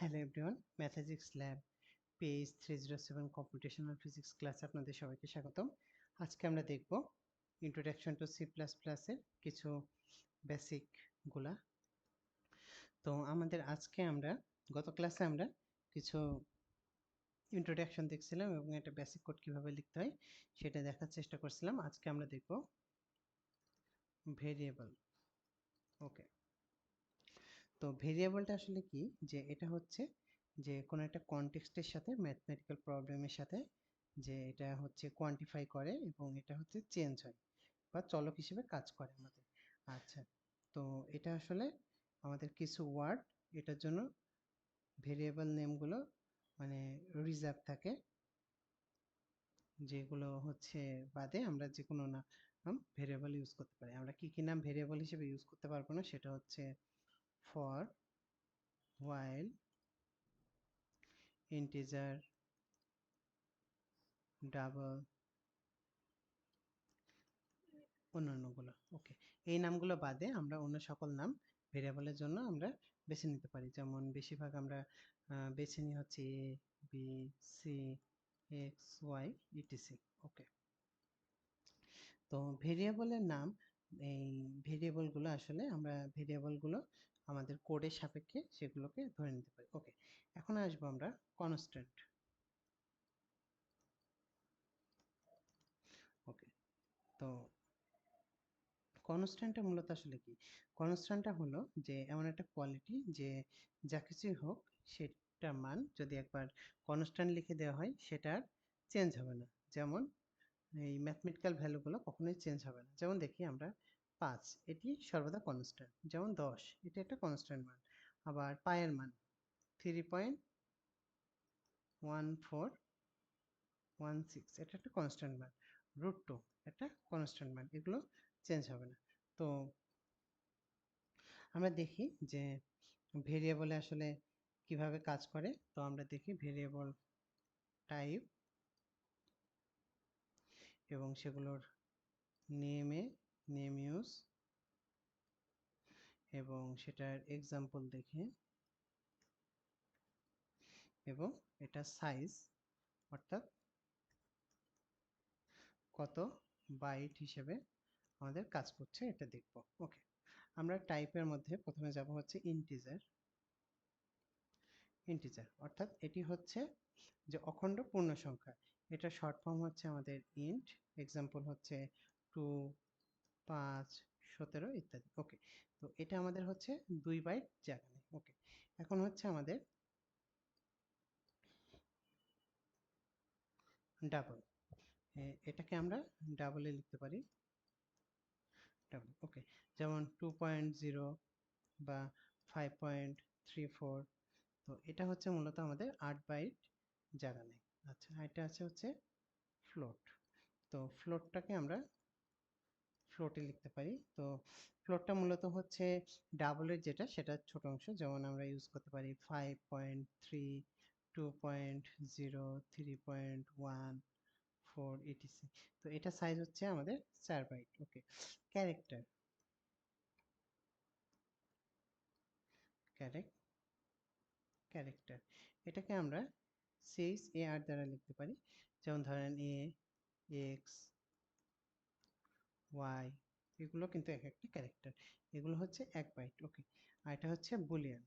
Hello everyone Mathagics lab page three zero seven computational physics ক্লাসে আপনাদের সবাইকে স্বাগতম। আজকে আমরা দেখব ইন্ট্রোডাকশন টু সি প্লাস প্লাসের কিছু বেসিকগুলা তো আমাদের আজকে আমরা, গত ক্লাসে আমরা কিছু ইন্ট্রোডাকশন দেখছিলাম এবং এটা বেসিক কোড কীভাবে লিখতে হয় সেটা দেখার চেষ্টা করছিলাম। আজকে আমরা দেখব ভেরিয়েবল ওকে তো ভেরিয়েবলটা আসলে কি? যে এটা হচ্ছে যে কোনো একটা কনটেক্সটের সাথে ম্যাথমেটিক্যাল প্রবলেমের সাথে যে এটা হচ্ছে কোয়ান্টিফাই করে এবং এটা হচ্ছে চেঞ্জ হয় বা চলক হিসেবে কাজ করে আমাদের। আচ্ছা তো এটা আসলে আমাদের কিছু ওয়ার্ড এটার জন্য ভেরিয়েবল নেমগুলো মানে রিজার্ভ থাকে। যেগুলো হচ্ছে বাদে আমরা যে কোনো নাম ভেরিয়েবল ইউজ করতে পারি। আমরা কি কি নাম ভেরিয়েবল হিসেবে ইউজ করতে পারব না সেটা হচ্ছে for while integer ডাবল অন্যান্যগুলো। ওকে এই নামগুলো বাদে আমরা অন্য সকল নাম ভেরিয়েবলের জন্য আমরা বেছে নিতে পারি। যেমন বেশিরভাগ আমরা বেছে নিই হচ্ছে A B C X Y etc okay তো ভেরিয়েবলের নাম, এই ভেরিয়েবলগুলো আসলে আমরা ভেরিয়েবলগুলো আমাদের কোডের সাপেক্ষে সেগুলোকে ধরে নিতে পারি। ওকে এখন আসব আমরা কনস্ট্যান্ট ওকে তো কনস্ট্যান্টটা মূলত আসলে কি? কনস্ট্যান্টটা হলো যে এমন একটা কোয়ালিটি যে যা কিছুই হোক সেটার মান যদি একবার কনস্ট্যান্ট লিখে দেওয়া হয় সেটার চেঞ্জ হবে না। যেমন এই ম্যাথমেটিক্যাল ভ্যালুগুলো কখনোই চেঞ্জ হবে না। যেমন দেখি আমরা পাঁচ, এটি সর্বদা কনস্ট্যান্ট যেমন দশ, এটি একটা কনস্ট্যান্ট মান। আবার পায়ের মান three point one four one six এটা একটা কনস্ট্যান্ট মান। রুট টু একটা কনস্ট্যান্ট মান, এগুলো চেঞ্জ হবে না। তো আমরা দেখি যে ভেরিয়েবলে আসলে কীভাবে কাজ করে। তো আমরা দেখি ভেরিয়েবল টাইপ এবং সেগুলোর নেমে নেম ইউজ এবং সেটার এক্সাম্পল দেখে এবং এটা সাইজ অর্থাৎ কত বাইট হিসেবে আমাদের কাজ করছে এটা দেখব। ওকে আমরা টাইপের মধ্যে প্রথমে যাব হচ্ছে ইন্টিজার ইন্টিজার অর্থাৎ এটি হচ্ছে যে অখণ্ড পূর্ণ সংখ্যা এটা শর্ট ফর্ম হচ্ছে আমাদের ইন্ট এক্সাম্পল হচ্ছে টু পাঁচ, সতেরো ইত্যাদি। ওকে তো এটা আমাদের হচ্ছে দুই বাইট জায়গা নেই ওকে এখন হচ্ছে আমাদের ডাবল এটাকে আমরা ডাবলে লিখতে পারি। ডাবল ওকে যেমন টু পয়েন্ট জিরো বা ফাইভ পয়েন্ট থ্রি ফোর তো এটা হচ্ছে মূলত আমাদের আট বাইট জায়গা নেই আচ্ছা এটা আছে হচ্ছে ফ্লোট তো ফ্লোটটাকে আমরা ফ্লোটে লিখতে পারি। তো ফ্লোটটা মূলত হচ্ছে ডাবলের যেটা, সেটা ছোট অংশ। যেমন আমরা ইউজ করতে পারি five point three two point zero three point one four etc তো এটা সাইজ হচ্ছে আমাদের চার byte okay character character character এটাকে আমরা সিএস এ আর দ্বারা লিখতে পারি। যেমন ধরেন এ এক্স ওয়াই এগুলো কিন্তু এক একটা ক্যারেক্টার এগুলো হচ্ছে এক বাইট ওকে আর এটা হচ্ছে boolean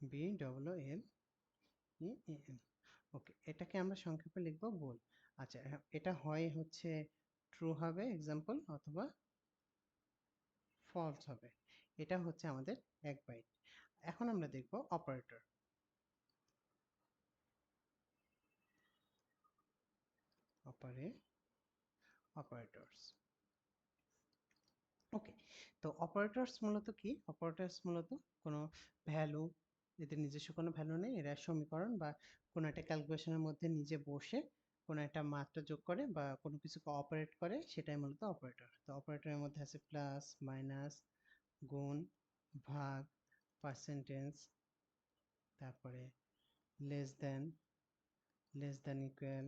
B double L N okay এটাকে আমরা সংক্ষেপে লিখব বল আচ্ছা এটা হয় হচ্ছে ট্রু হবে এক্সাম্পল অথবা ফলস হবে। এটা হচ্ছে আমাদের এক বাইট এখন আমরা দেখব অপারেটর অপারে অপারেটরস ওকে তো অপারেটরস মূলত কি? অপারেটরস মূলত কোনো ভ্যালু এদের নিজস্ব কোনো ভ্যালু নেই, এরা সমীকরণ বা কোনো একটা ক্যালকুলেশনের মধ্যে নিজে বসে কোনো একটা মাত্রা যোগ করে বা কোনো কিছুকে অপারেট করে, সেটাই মূলত অপারেটর তো অপারেটরের মধ্যে আছে প্লাস মাইনাস গুণ, ভাগ পার্সেন্টেজ তারপরে less than less than equal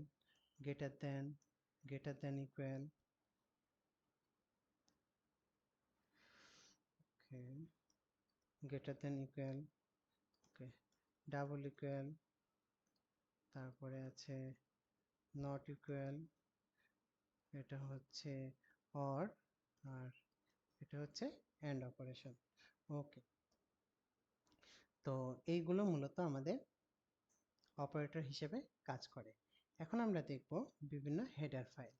greater than greater than equal okay. Greater than equal okay double equal তারপরে আছে নট ইকুয়াল এটা হচ্ছে অর আর এটা হচ্ছে অ্যান্ড অপারেশন ওকে তো এইগুলো মূলত আমাদের অপারেটর হিসেবে কাজ করে। এখন আমরা দেখব বিভিন্ন header file.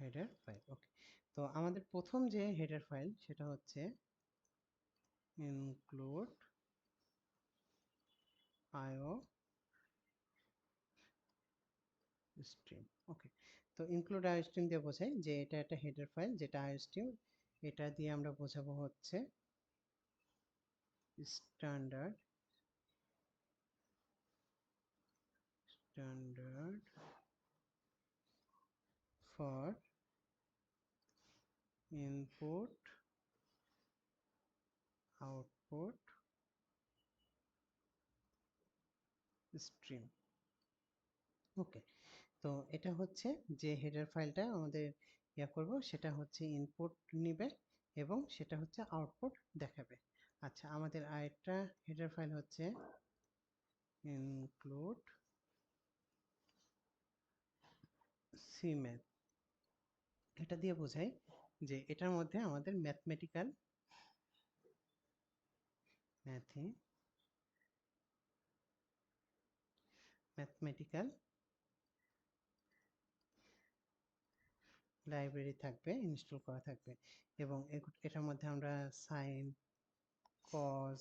Header file, okay. তো আমাদের প্রথম যে হেডার ফাইল, সেটা হচ্ছে ইনক্লুড আইও স্ট্রিম ওকে। তো ইনক্লুড আইও স্ট্রিম দিয়ে বোঝাই যে এটা একটা হেডার ফাইল, যেটা আইও স্ট্রিম এটা দিয়ে আমরা বোঝাবো হচ্ছে standard standard for input, output stream. Okay তো এটা হচ্ছে যে হেডার ফাইলটা আমাদের ইয়া করব, সেটা হচ্ছে ইনপুট নিবে এবং সেটা হচ্ছে আউটপুট দেখাবে। আচ্ছা আমাদের আরেকটা হেডার ফাইল হচ্ছে ইনক্লুড সিম্যাথ এটা দিয়ে বোঝাই যে এটার মধ্যে আমাদের ম্যাথমেটিক্যাল ম্যাথে ম্যাথমেটিক্যাল লাইব্রেরি থাকবে ইনস্টল করা থাকবে এবং এটার মধ্যে আমরা সাইন কজ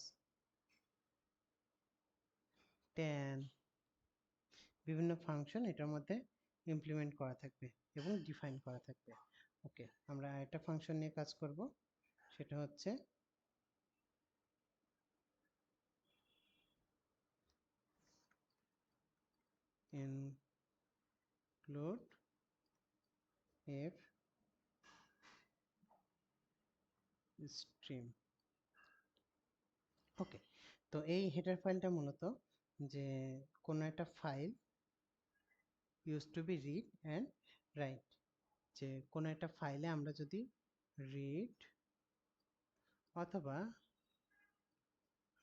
ট্যান বিভিন্ন ফাংশন এটার মধ্যে ইমপ্লিমেন্ট করা থাকবে এবং ডিফাইন করা থাকবে। ওকে আমরা একটা ফাংশন নিয়ে কাজ করব। সেটা হচ্ছে include f stream ওকে তো এই হেডার ফাইলটা মূলত যে কোনো একটা file use to be read and write যে কোনো একটা ফাইলে আমরা যদি রিড অথবা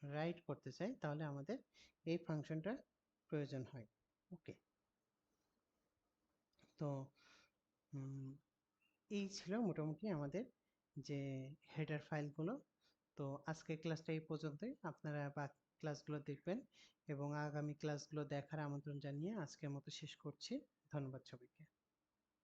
রাইট করতে চাই, তাহলে আমাদের এই ফাংশনটা প্রয়োজন হয়। ওকে তো এই ছিল মোটামুটি আমাদের যে হেডার ফাইলগুলো তো আজকের ক্লাসটা এই পর্যন্তই। আপনারা বা ক্লাসগুলো দেখবেন এবং আগামী ক্লাসগুলো দেখার আমন্ত্রণ জানিয়ে আজকের মতো শেষ করছি। ধন্যবাদ সবাইকে।